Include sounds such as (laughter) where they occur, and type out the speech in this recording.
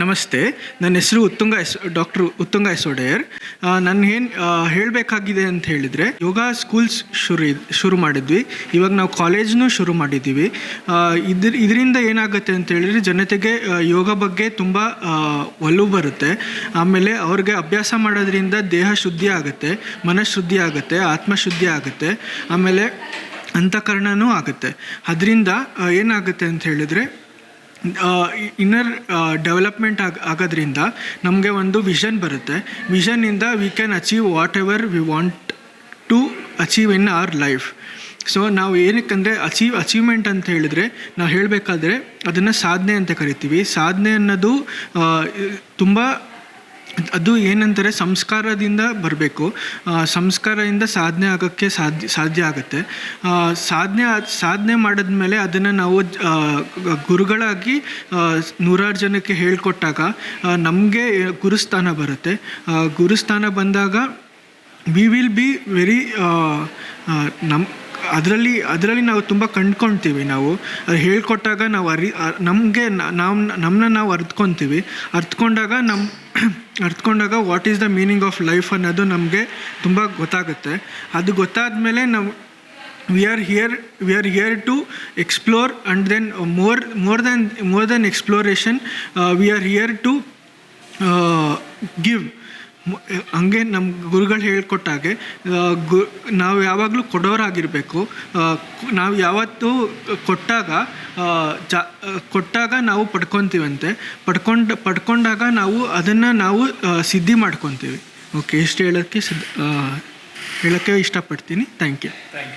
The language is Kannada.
ನಮಸ್ತೆ. ನನ್ನ ಹೆಸರು ಉತ್ತುಂಗ ಎಸ್ ಡಾಕ್ಟರ್ ಉತ್ತುಂಗ ನಾನು ಏನು ಹೇಳಬೇಕಾಗಿದೆ ಅಂತ ಹೇಳಿದರೆ, ಯೋಗ ಸ್ಕೂಲ್ಸ್ ಶುರು ಶುರು ಮಾಡಿದ್ವಿ. ಇವಾಗ ನಾವು ಕಾಲೇಜ್ನೂ ಶುರು ಮಾಡಿದ್ದೀವಿ. ಇದ್ರ ಇದರಿಂದ ಏನಾಗುತ್ತೆ ಅಂತ ಹೇಳಿದರೆ, ಜನತೆಗೆ ಯೋಗ ಬಗ್ಗೆ ತುಂಬ ಒಲವು ಬರುತ್ತೆ. ಆಮೇಲೆ ಅವ್ರಿಗೆ ಅಭ್ಯಾಸ ಮಾಡೋದ್ರಿಂದ ದೇಹ ಶುದ್ಧಿ ಆಗುತ್ತೆ, ಮನಃಶುದ್ಧಿ ಆಗುತ್ತೆ, ಆತ್ಮಶುದ್ಧಿ ಆಗುತ್ತೆ, ಆಮೇಲೆ ಅಂತಃಕರಣನೂ ಆಗುತ್ತೆ. ಅದರಿಂದ ಏನಾಗುತ್ತೆ ಅಂತ ಹೇಳಿದ್ರೆ ಇನ್ನರ್ ಡೆವಲಪ್ಮೆಂಟ್ ಆಗ, ಆಗೋದ್ರಿಂದ ನಮಗೆ ಒಂದು ವಿಷನ್ ಬರುತ್ತೆ. ವಿಷನ್ನಿಂದ we can achieve whatever we want to achieve in our life so ನಾವು ಏನಕ್ಕಂದರೆ ಅಚೀವ್ ಅಚೀವ್ಮೆಂಟ್ ಅಂತ ಹೇಳಿದರೆ, ನಾವು ಹೇಳಬೇಕಾದ್ರೆ ಅದನ್ನು ಸಾಧನೆ ಅಂತ ಕರಿತೀವಿ. ಸಾಧನೆ ಅನ್ನೋದು ತುಂಬ ಅದು ಏನಂತಾರೆ ಸಂಸ್ಕಾರದಿಂದ ಬರಬೇಕು. ಸಂಸ್ಕಾರದಿಂದ ಸಾಧನೆ ಆಗೋಕ್ಕೆ ಸಾಧ್ಯ ಸಾಧ್ಯ ಆಗುತ್ತೆ. ಸಾಧನೆ ಸಾಧನೆ ಮಾಡಿದ್ಮೇಲೆ ಅದನ್ನು ನಾವು ಗುರುಗಳಾಗಿ ನೂರಾರು ಜನಕ್ಕೆ ಹೇಳಿಕೊಟ್ಟಾಗ ನಮಗೆ ಗುರುಸ್ಥಾನ ಬರುತ್ತೆ. ಗುರುಸ್ಥಾನ ಬಂದಾಗ ವಿ ವಿಲ್ ಬಿ ವೆರಿ ನಮ್ಮ ಅದರಲ್ಲಿ ಅದರಲ್ಲಿ ನಾವು ತುಂಬ ಕಂಡ್ಕೊಳ್ತೀವಿ ನಾವು. ಅದು ಹೇಳ್ಕೊಟ್ಟಾಗ ನಾವು ಅರಿ ನಮಗೆ ನಾವು ನಮ್ಮನ್ನ ನಾವು ಅರ್ತ್ಕೊತೀವಿ. ಅರ್ತ್ಕೊಂಡಾಗ ನಮ್ಮ (clears throat) ಅರ್ತ್ಕೊಂಡಾಗ what is the meaning of life ಅನ್ನೋದು ನಮಗೆ ತುಂಬ ಗೊತ್ತಾಗುತ್ತೆ. ಅದು ಗೊತ್ತಾದ ಮೇಲೆ ನಾವು we are here we are here to explore and then more more than more than exploration we are here to give ಹಂಗೆ ನಮ್ಮ ಗುರುಗಳು ಹೇಳಿಕೊಟ್ಟಾಗೆ ಗು, ನಾವು ಯಾವಾಗಲೂ ಕೊಡೋರಾಗಿರಬೇಕು. ನಾವು ಯಾವತ್ತೂ ಕೊಟ್ಟಾಗ ಜಾ ಕೊಟ್ಟಾಗ ನಾವು ಪಡ್ಕೊತೀವಂತೆ. ಪಡ್ಕೊಂಡು, ಪಡ್ಕೊಂಡಾಗ ನಾವು ಅದನ್ನು ನಾವು ಸಿದ್ಧಿ ಮಾಡ್ಕೊತೀವಿ. ಓಕೆ, ಇಷ್ಟು ಹೇಳೋಕ್ಕೆ ಸಿದ್ಧ ಹೇಳೋಕ್ಕೆ ಇಷ್ಟಪಡ್ತೀನಿ. Thank you.